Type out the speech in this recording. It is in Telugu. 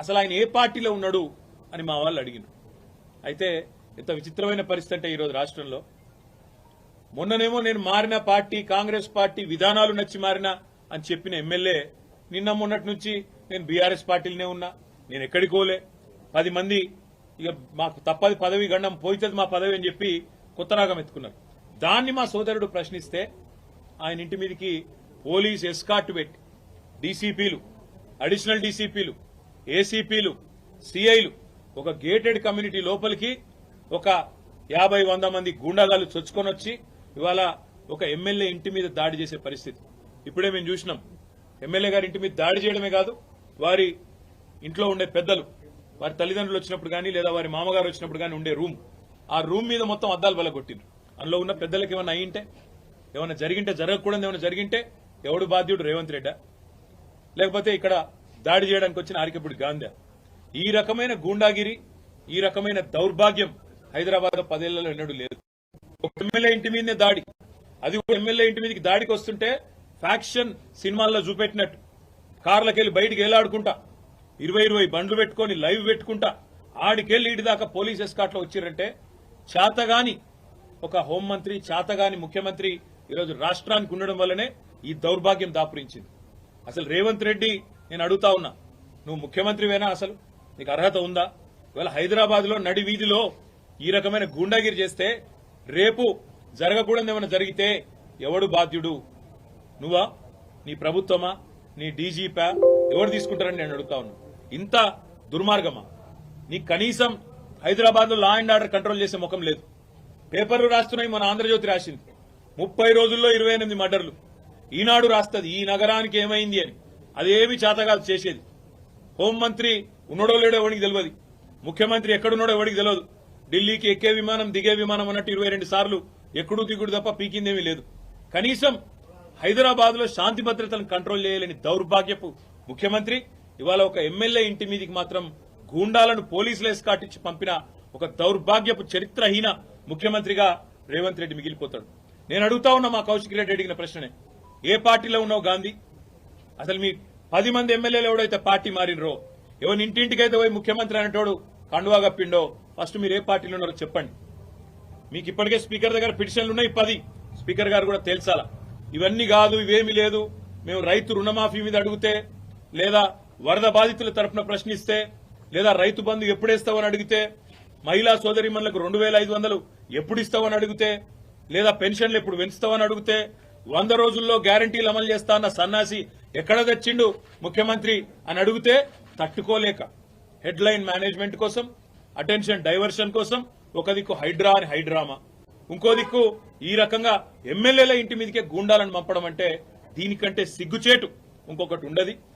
అసలు ఆయన ఏ పార్టీలో ఉన్నాడు అని మా వాళ్ళు అడిగినారు అయితే ఎంత విచిత్రమైన పరిస్థితి అంటే ఈరోజు రాష్ట్రంలో. మొన్ననేమో నేను మారిన పార్టీ కాంగ్రెస్ పార్టీ విధానాలు నచ్చి మారినా అని చెప్పిన ఎమ్మెల్యే నిన్న మొన్నటి నుంచి నేను బీఆర్ఎస్ పార్టీలోనే ఉన్నా నేను ఎక్కడికి పోలే. పది మంది ఇక మాకు తప్పది పదవి గండం పోయితుంది మా పదవి అని చెప్పి కొత్త రాగం ఎత్తుకున్నారు. దాన్ని మా సోదరుడు ప్రశ్నిస్తే ఆయన ఇంటి మీదకి పోలీస్ ఎస్కాట్ పెట్టి డీసీపీలు అడిషనల్ డీసీపీలు ఏసీపీలు సిఐలు ఒక గేటెడ్ కమ్యూనిటీ లోపలికి ఒక యాభై వంద మంది గూండాగాలు చొచ్చుకొని వచ్చి ఇవాళ ఒక ఎమ్మెల్యే ఇంటి మీద దాడి చేసే పరిస్థితి. ఇప్పుడే మేము చూసినాం. ఎమ్మెల్యే గారి ఇంటి మీద దాడి చేయడమే కాదు వారి ఇంట్లో ఉండే పెద్దలు వారి తల్లిదండ్రులు వచ్చినప్పుడు కానీ లేదా వారి మామగారు వచ్చినప్పుడు కానీ ఉండే రూమ్. ఆ రూమ్ మీద మొత్తం అద్దాలు బలగొట్టిండ్రు. అందులో ఉన్న పెద్దలకు ఏమైనా అయ్యింటే ఏమైనా జరిగింటే జరగకూడదు ఏమైనా జరిగింటే ఎవడు బాధ్యుడు? రేవంత్ రెడ్డా. లేకపోతే ఇక్కడ దాడి చేయడానికి వచ్చిన ఆరికప్పుడు గాంధీ. ఈ రకమైన గూండాగిరి ఈ రకమైన దౌర్భాగ్యం హైదరాబాద్ పదేళ్ళలో ఎన్నడూ లేదు. ఒక ఎమ్మెల్యే ఇంటి మీదనే దాడి. అది ఒక ఎమ్మెల్యే ఇంటి మీదకి దాడికి వస్తుంటే ఫ్యాక్షన్ సినిమాల్లో చూపెట్టినట్టు. కార్లకెళ్ళి బయటికి వేలాడుకుంటా ఇరవై ఇరవై బండ్లు పెట్టుకొని లైవ్ పెట్టుకుంటా. ఆడికెళ్ళి ఇటు దాకా పోలీస్ ఎస్కాట్లో వచ్చారంటే వచ్చిరంటే చేతగాని ఒక హోంమంత్రి చేతగాని ముఖ్యమంత్రి ఈరోజు రాష్ట్రానికి ఉండడం వల్లనే ఈ దౌర్భాగ్యం దాపురించింది. అసలు రేవంత్ రెడ్డి నేను అడుగుతా ఉన్నా నువ్వు ముఖ్యమంత్రివేనా అసలు? నీకు అర్హత ఉందా? ఇవాళ హైదరాబాద్లో నడి వీధిలో ఈ రకమైన గూండాగిరి చేస్తే రేపు జరగకూడదు ఏమైనా జరిగితే ఎవడు బాధ్యుడు? నువ్వా? నీ ప్రభుత్వమా? నీ డీజీపా? ఎవరు తీసుకుంటారని నేను అడుగుతా ఉన్నా. ఇంత దుర్మార్గమా? నీ కనీసం హైదరాబాద్లో లా అండ్ ఆర్డర్ కంట్రోల్ చేసే ముఖం లేదు. పేపర్లు రాస్తున్నాయి మన ఆంధ్రజ్యోతి రాసింది. ముప్పై రోజుల్లో ఇరవై ఎనిమిది మర్డర్లు. ఈనాడు రాస్తుంది ఈ నగరానికి ఏమైంది అని. అదేమి చేతగాదు చేసేది. హోంమంత్రి ఉన్నడో లేడో ఎవరికి తెలియదు ముఖ్యమంత్రి ఎక్కడున్నాడో ఎవరికి తెలియదు ఢిల్లీకి ఎక్కే విమానం దిగే విమానం అన్నట్టు ఇరవై రెండు సార్లు ఎక్కడూ దిగుడు తప్ప పీకిందేమీ లేదు. కనీసం హైదరాబాద్లో శాంతి భద్రతలను కంట్రోల్ చేయలేని దౌర్భాగ్యపు ముఖ్యమంత్రి ఇవాళ ఒక ఎమ్మెల్యే ఇంటి మీదికి మాత్రం గూండాలను పోలీసులు ఎస్కాటించి పంపిన ఒక దౌర్భాగ్యపు చరిత్రహీన ముఖ్యమంత్రిగా రేవంత్ రెడ్డి మిగిలిపోతాడు. నేను అడుగుతా ఉన్నా మా కౌశిక్ రెడ్డి అడిగిన ప్రశ్ననే. ఏ పార్టీలో ఉన్నావు గాంధీ? అసలు మీ పది మంది ఎమ్మెల్యేలు ఎవడైతే పార్టీ మారినరో ఎవరి ఇంటింటికైతే పోయి ముఖ్యమంత్రి అనేటోడు కండువా కప్పిండో ఫస్ట్ మీరు ఏ పార్టీలో ఉన్నారో చెప్పండి. మీకు ఇప్పటికే స్పీకర్ దగ్గర పిటిషన్లు ఉన్నాయి పది. స్పీకర్ గారు కూడా తెలుసాలా ఇవన్నీ కాదు ఇవేమీ లేదు. మేము రైతు రుణమాఫీ మీద అడిగితే లేదా వరద బాధితుల తరఫున ప్రశ్నిస్తే లేదా రైతు బంధు ఎప్పుడేస్తావని అడిగితే మహిళా సోదరిమణులకు రెండు వేల ఐదు వందలు ఎప్పుడు ఇస్తావని అడిగితే లేదా పెన్షన్లు ఎప్పుడు పెంచుతావని అడిగితే వంద రోజుల్లో గ్యారంటీలు అమలు చేస్తా అన్న సన్నాసి ఎక్కడ తెచ్చిండు ముఖ్యమంత్రి అని అడిగితే తట్టుకోలేక హెడ్లైన్ మేనేజ్మెంట్ కోసం అటెన్షన్ డైవర్షన్ కోసం ఒక దిక్కు హైడ్రా అని హైడ్రామా. ఇంకో దిక్కు ఈ రకంగా ఎమ్మెల్యేల ఇంటి మీదకే గూండాలను పంపడం అంటే దీనికంటే సిగ్గుచేటు ఇంకొకటి ఉండదు.